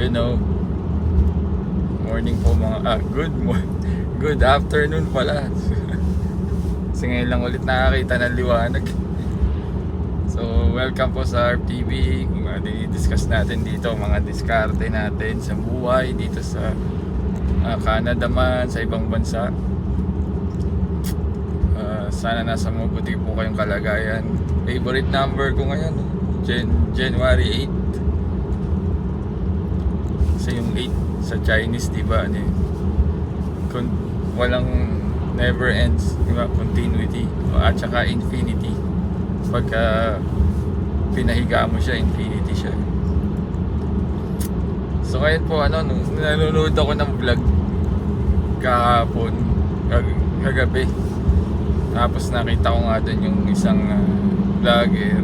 you know, morning po mga, ah, good mo, good afternoon pala. Kasi ngayon lang ulit nakakita ng liwanag. So, welcome po sa RTV. Kung uh, discuss natin dito, mga diskarte natin sa buhay dito sa uh, Canada man, sa ibang bansa. Uh, sana nasa mabuti po kayong kalagayan. Favorite number ko ngayon, Jan January 8. Kasi yung 8 sa Chinese, di ba? Ano, walang never ends, di ba? Continuity at saka infinity. Pagka pinahiga mo siya, infinity siya. So ngayon po ano, nung nanonood ako ng vlog kahapon, kag- kagabi. Tapos nakita ko nga doon yung isang uh, vlogger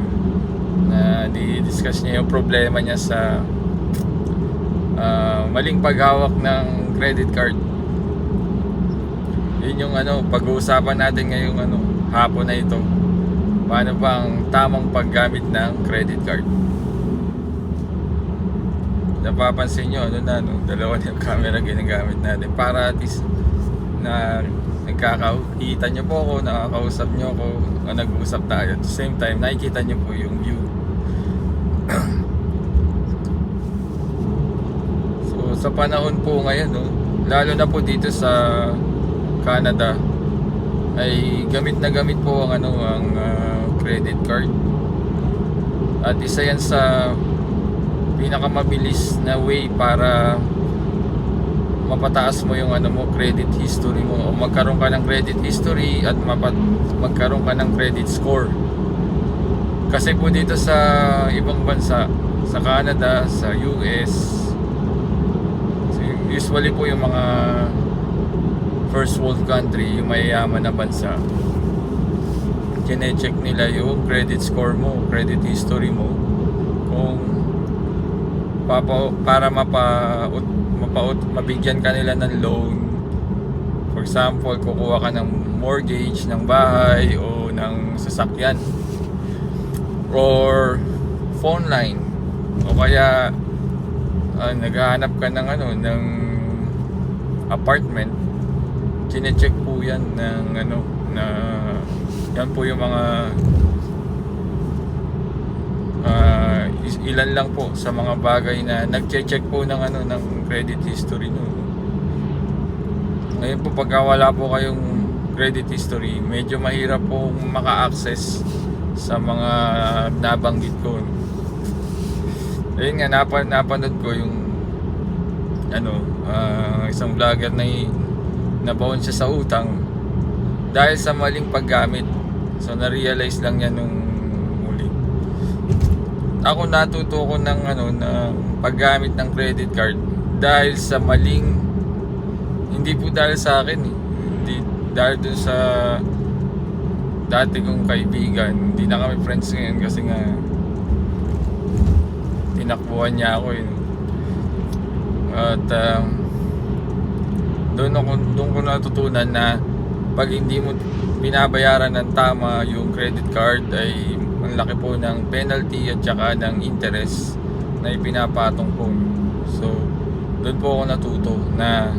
na di-discuss niya yung problema niya sa ah, maling paghawak ng credit card. Yun yung ano, pag-uusapan natin ngayong ano, hapon na ito. Paano ba ang tamang paggamit ng credit card? Napapansin nyo, ano na, no, dalawa na yung camera ginagamit natin para at least na nagkakakita nyo po ako, nakakausap nyo ako, nag-uusap tayo. At the same time, nakikita nyo po yung view. so, sa panahon po ngayon, no, lalo na po dito sa Canada, ay gamit na gamit po ang ano ang ah, credit card. At isa yan sa pinakamabilis na way para mapataas mo yung ano mo credit history mo o magkaroon ka ng credit history at mapat magkaroon ka ng credit score. Kasi po dito sa ibang bansa, sa Canada, sa US, usually po yung mga first world country, yung mayayaman na bansa, kine-check nila yung credit score mo, credit history mo, kung papa, para mapa, mapaut, mabigyan ka nila ng loan. For example, kukuha ka ng mortgage ng bahay o ng sasakyan or phone line o kaya ah, naghahanap ka ng ano ng apartment. Chine-check po yan ng ano na yan po yung mga is- ilan lang po sa mga bagay na nagche-check po ng ano ng credit history nyo. Ngayon po pagka wala po kayong credit history medyo mahirap po maka-access sa mga nabanggit ko ayun nga napa, napanood ko yung ano ah, isang vlogger na nabaon siya sa utang dahil sa maling paggamit. So na-realize lang niya nung muli ako natuto ko ng ano ng paggamit ng credit card dahil sa maling hindi po dahil sa akin eh. hindi dahil dun sa dati kong kaibigan. Hindi na kami friends ngayon kasi nga tinakbuhan niya ako eh at um, doon ako doon ko natutunan na pag hindi mo binabayaran ng tama yung credit card ay ang laki po ng penalty at saka ng interest na ipinapatong po. So, doon po ako natuto na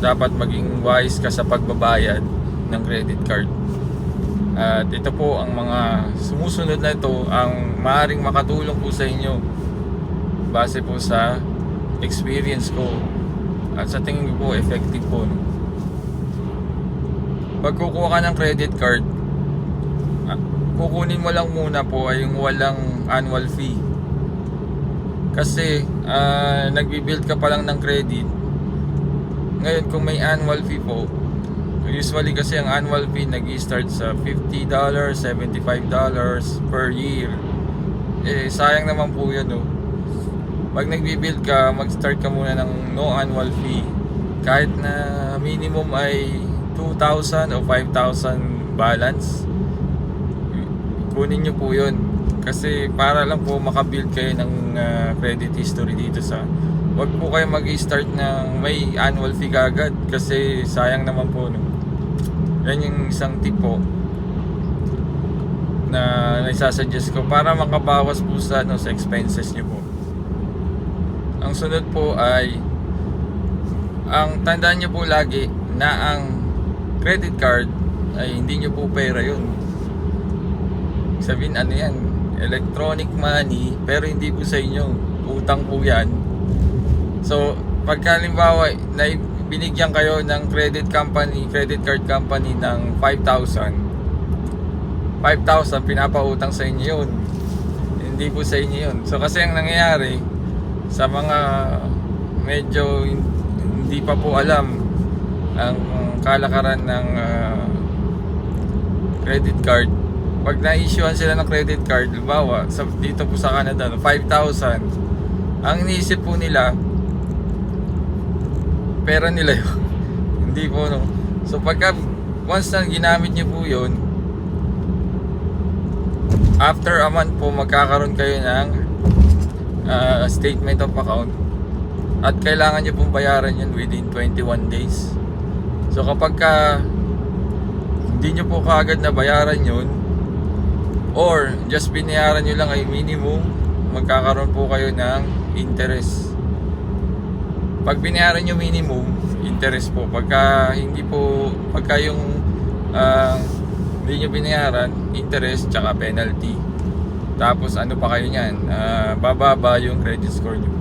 dapat maging wise ka sa pagbabayad ng credit card. At ito po ang mga sumusunod na ito ang maaring makatulong po sa inyo base po sa experience ko at sa tingin ko po effective po no? pag kukuha ka ng credit card ah, kukunin mo lang muna po ay yung walang annual fee kasi ah, nagbi-build ka pa lang ng credit ngayon kung may annual fee po usually kasi ang annual fee nag-start sa $50, $75 per year eh sayang naman po yun no pag nagbi-build ka, mag-start ka muna ng no annual fee. Kahit na minimum ay 2,000 o 5,000 balance, kunin nyo po yun. Kasi para lang po makabuild kayo ng ah, credit history dito sa wag po kayo mag-start ng may annual fee kagad kasi sayang naman po no. Yan yung isang tip po na naisasuggest ko para makabawas po sa, ano, sa expenses nyo po. Ang sunod po ay ang tandaan nyo po lagi na ang credit card ay hindi nyo po pera yun. Sabihin ano yan, electronic money pero hindi po sa inyo. Utang po yan. So, pagkalimbawa na binigyan kayo ng credit company, credit card company ng 5,000 5,000 pinapautang sa inyo yun. Hindi po sa inyo yun. So kasi ang nangyayari sa mga medyo hin- hindi pa po alam ang kalakaran ng ah, credit card. Pag na-issuean sila ng credit card halimbawa sa, dito po sa Canada no, 5,000 ang iniisip po nila pera nila yun. Hindi po no. So pagka once na ginamit niyo po yun after a month po magkakaroon kayo ng ah, statement of account. At kailangan nyo pong bayaran yun within 21 days. So kapag ka hindi nyo po kaagad na bayaran yun or just binayaran nyo lang ay minimum magkakaroon po kayo ng interest pag binayaran nyo minimum interest po. Pagka hindi po pagka yung ah, hindi nyo binayaran interest tsaka penalty. Tapos ano pa kayo nyan ah, bababa yung credit score nyo.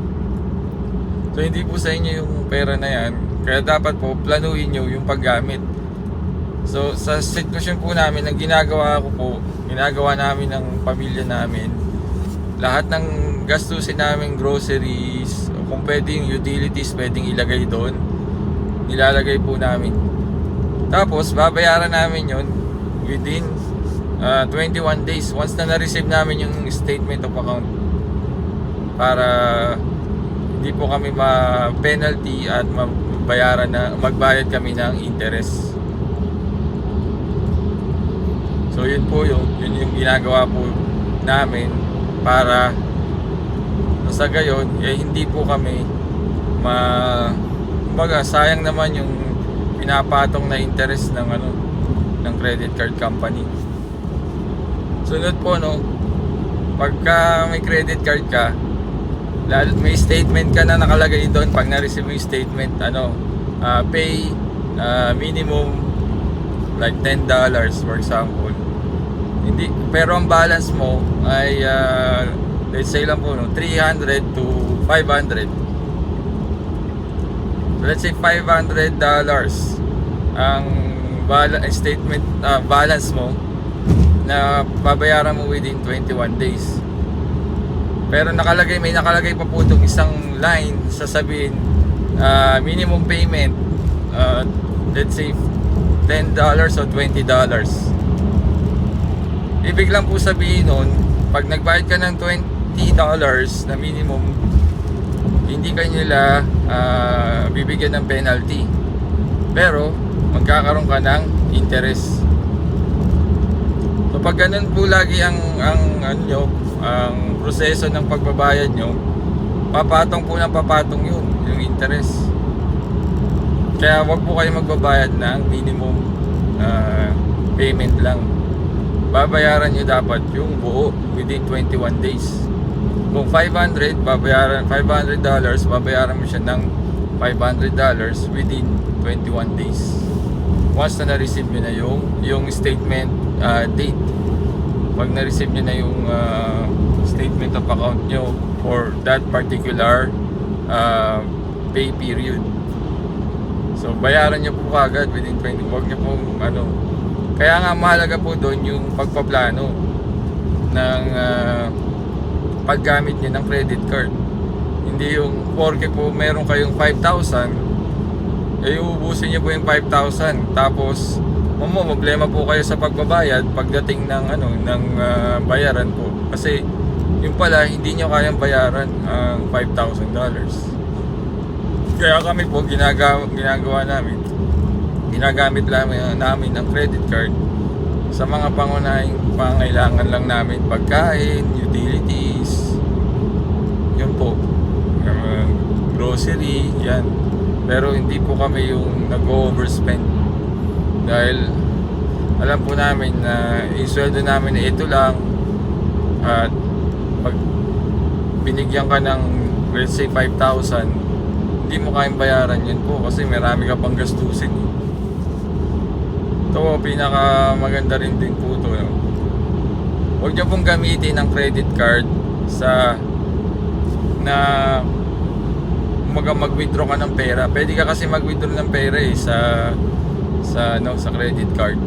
So hindi po sa inyo yung pera na yan. Kaya dapat po planuhin nyo yung paggamit. So sa sitwasyon po namin ang ginagawa ko po ginagawa namin ng pamilya namin lahat ng gastusin namin groceries kung pwede yung utilities pwedeng ilagay doon. Nilalagay po namin. Tapos babayaran namin yon within ah, 21 days. Once na na-receive namin yung statement of account para hindi po kami ma-penalty at mabayaran na magbayad kami ng interest. So yun po yung, yun yung ginagawa po namin para sa gayon eh hindi po kami ma kumbaga sayang naman yung pinapatong na interest ng ano ng credit card company. Sunod po no pagka may credit card ka lalo may statement ka na nakalagay doon pag na-receive yung statement ano ah, pay ah, minimum like 10 dollars for example. Hindi pero ang balance mo ay ah, let's say lang po no 300 to 500 so let's say 500 dollars ang bala- statement ah, balance mo na babayaran mo within 21 days. Pero nakalagay may nakalagay pa po itong isang line sasabihin ah, minimum payment ah, let's say 10 dollars o 20 dollars. Ibig lang po sabihin nun pag nagbayad ka ng 20 dollars na minimum hindi ka nila ah, bibigyan ng penalty. Pero magkakaroon ka ng interest. So pag ganun po lagi ang ang ano ang proseso ng pagbabayad nyo papatong po ng papatong yun yung interest. Kaya wag po kayo magbabayad ng minimum ah, payment lang. Babayaran nyo dapat yung buo within 21 days kung 500 babayaran 500 dollars babayaran mo siya ng 500 dollars within 21 days. Once na na-receive nyo na yung yung statement ah, date pag na-receive nyo na yung ah, statement of account nyo for that particular ah, pay period. So bayaran nyo po kagad within 20 wag nyo pong ano. Kaya nga mahalaga po doon yung pagpaplano ng ah, paggamit nyo ng credit card. Hindi yung porke po meron kayong 5,000 eh uubusin nyo po yung 5,000 tapos mo problema po kayo sa pagbabayad pagdating ng ano ng ah, bayaran po. Kasi yung pala hindi nyo kayang bayaran ang 5,000 dollars. Kaya kami po ginagawa, ginagawa namin ginagamit lang namin ang credit card sa mga pangunahing pangailangan lang namin. Pagkain, utilities po uh, grocery yan pero hindi po kami yung nag-overspend dahil alam po namin na isweldo namin na ito lang at pag binigyan ka ng let's say 5,000, hindi mo kayang bayaran yun po kasi marami ka pang gastusin. Ito, pinaka maganda rin din po ito. No? Huwag niyo pong gamitin ang credit card sa na umaga mag-withdraw ka ng pera. Pwede ka kasi mag-withdraw ng pera eh sa sa ano sa credit card.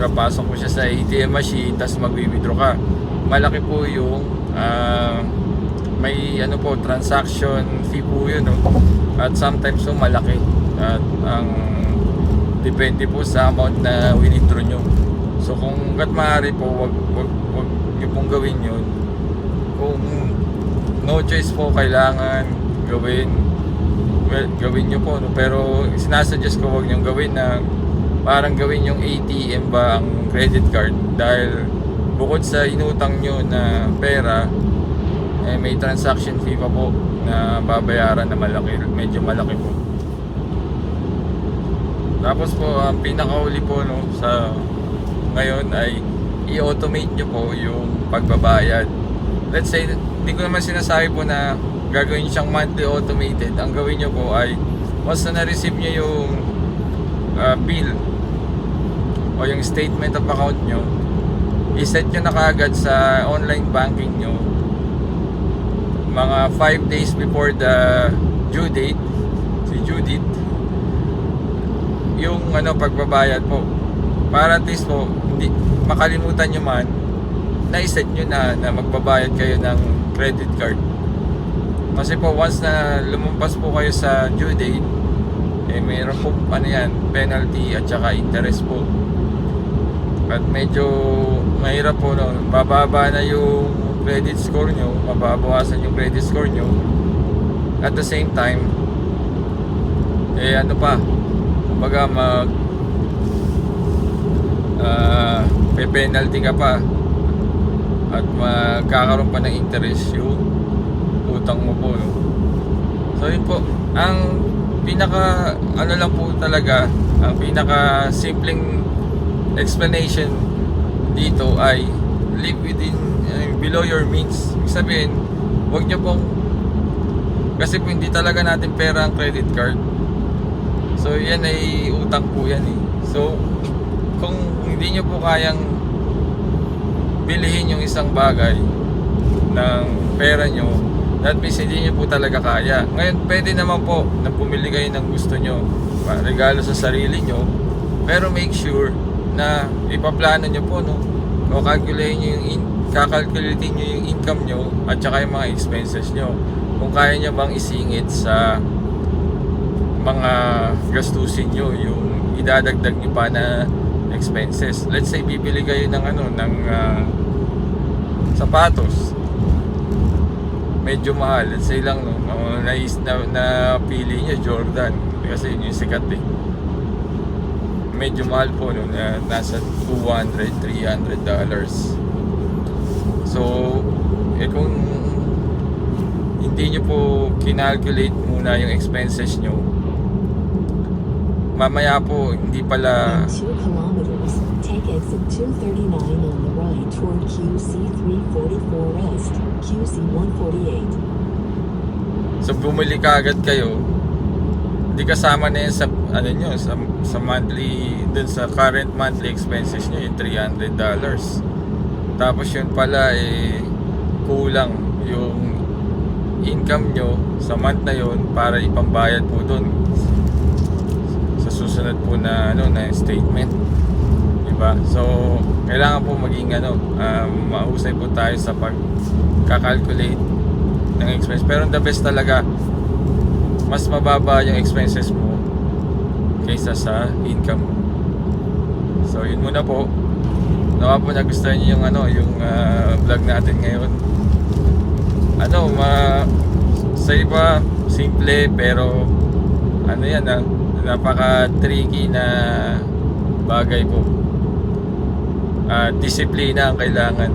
Papasok mo siya sa ATM machine tapos mag-withdraw ka. Malaki po yung ah, may ano po transaction fee po yun no? at sometimes so malaki at ang depende po sa amount na withdraw nyo so kung gat maaari po wag, wag, wag nyo pong gawin yun kung no choice po kailangan gawin well, gawin nyo po no? pero sinasuggest ko wag nyo gawin na parang gawin yung ATM ba ang credit card dahil bukod sa inutang nyo na pera eh, may transaction fee pa po na babayaran na malaki, medyo malaki po. Tapos po, ang pinakauli po no, sa ngayon ay i-automate nyo po yung pagbabayad. Let's say, hindi ko naman sinasabi po na gagawin siyang monthly automated. Ang gawin nyo po ay once na na-receive nyo yung ah, bill o yung statement of account nyo, i-set nyo na kaagad sa online banking nyo mga 5 days before the due date si Judith yung ano pagbabayad po para at least po hindi makalimutan nyo man na iset nyo na na magbabayad kayo ng credit card? Kasi po once na lumampas po kayo sa due date eh mayroon po ano yan penalty at saka interest po. At medyo mahirap po no bababa na yung credit score nyo mababawasan yung credit score nyo. At the same time eh ano pa kumbaga mag ah pe-penalty ka pa at magkakaroon pa ng interest yung utang mo po no? so yun po. Ang pinaka ano lang po talaga ang pinaka simpleng explanation dito ay live within uh, below your means. Ibig sabihin huwag nyo pong kasi po hindi talaga natin pera ang credit card. So yan ay utang po yan eh. So kung hindi nyo po kayang bilihin yung isang bagay ng pera nyo that means hindi nyo po talaga kaya. Ngayon pwede naman po na pumili kayo ng gusto nyo regalo sa sarili nyo pero make sure na ipaplano nyo po no? O calculate nyo yung in, kakalculate nyo yung income nyo at saka yung mga expenses nyo. Kung kaya nyo bang isingit sa mga gastusin nyo yung idadagdag nyo pa na expenses. Let's say bibili kayo ng ano ng ah, sapatos. Medyo mahal. Let's say lang no? Uh, na, na, na pili nyo Jordan. Kasi yun yung sikat eh. Medyo mahal po no? Na nasa 200 300 dollars. So eh kung hindi nyo po kinalculate muna yung expenses nyo mamaya po hindi pala In 2 kilometers, take exit 239 on the right toward QC 344 West, QC 148. So bumili ka agad kayo. Hindi kasama na yan sa ano nyo, sa, sa monthly dun sa current monthly expenses nyo yung 300 dollars. Tapos yun pala eh kulang yung income nyo sa month na yun para ipambayad po dun sa susunod po na ano na statement. Diba? So kailangan po maging ano, um, mahusay po tayo sa pag-calculate ng expense. Pero the best talaga, mas mababa yung expenses mo kaysa sa income. So, yun muna po. Nawa po nagustuhan niyo yung ano, yung ah, vlog natin ngayon. Ano, ma sa iba simple pero ano yan ah, napaka tricky na bagay po. Ah, disiplina ang kailangan.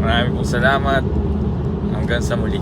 Maraming pong salamat. Hanggang sa muli.